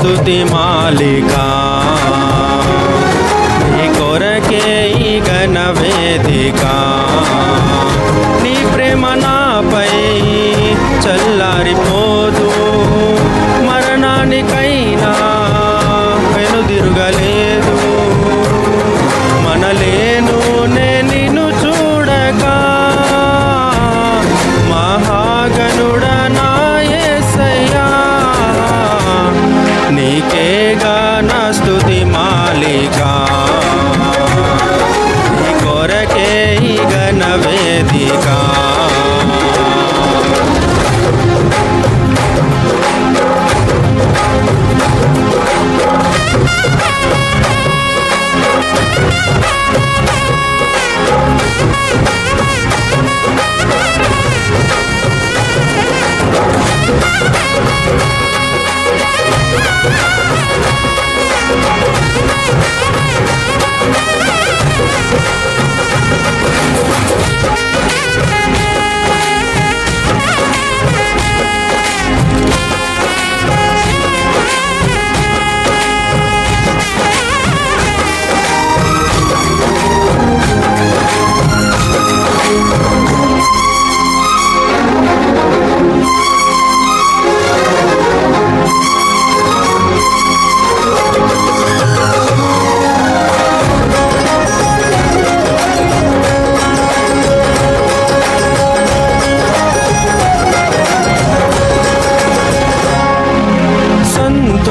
స్థుతి మాలిక నీ కొరకే ఈ గణ వేదిక నీ ప్రేమ నాపై కొరకే ఈ ఘన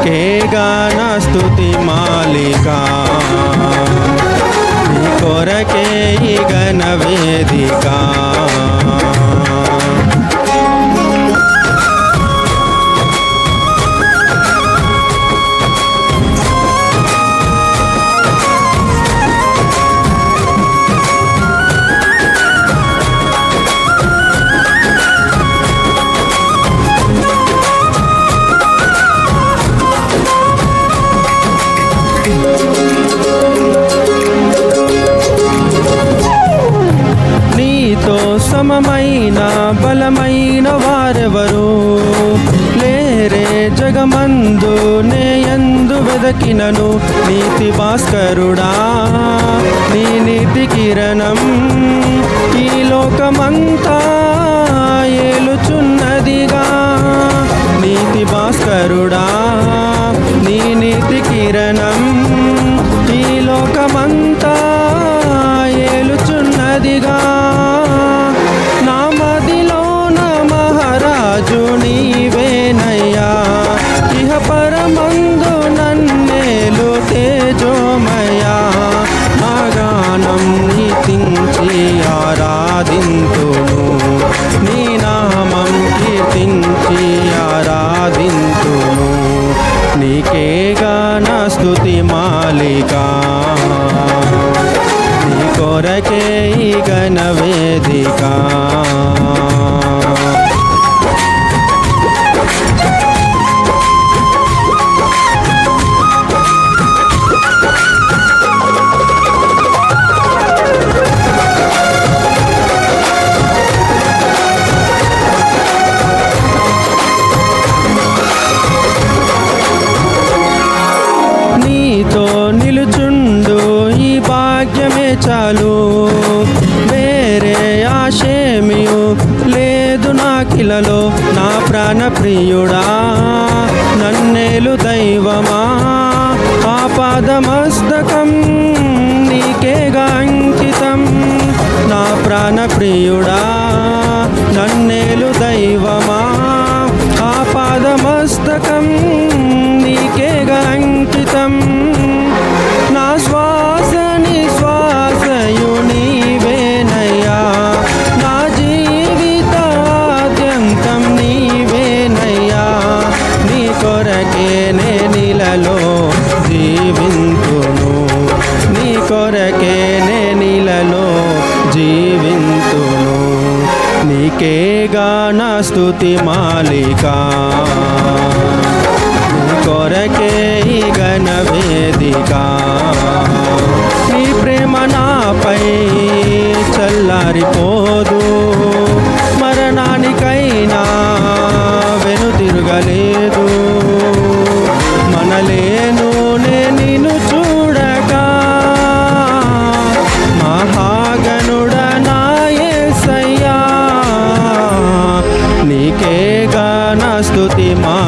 నీకేగా నా స్తుతి మాలికా. నీ కొరకే ఈ గణ వేదిక. సమమైన బలమైన వారెవరు? లేరే జగమందు నే ఎందు వెదకినను నీతి భాస్కరుడా నీ నీతి కిరణం ఈ లోకమంతా ఏలుచున్నదిగా. నీతి భాస్కరుడా నీ నీతి కిరణం ఈ లోకమంతా ఏలుచున్నదిగా. నీ కొరకే ఈ ఘన మాత్రమే చాలు. వేరే ఆశేమియు లేదు నాకిలలో నా ప్రాణ ప్రియుడా నన్నేలు దైవమా? ఆపాదమస్తకం నీకే గాంకితం నా ప్రాణ ప్రియుడా నన్నేలు దైవమా? నీకే గానా స్థుతి మాలిక కొరకే గణ వేదిక నీ ప్రేమ నాపై చల్లారిపోదు మరణానికైనా 的吗？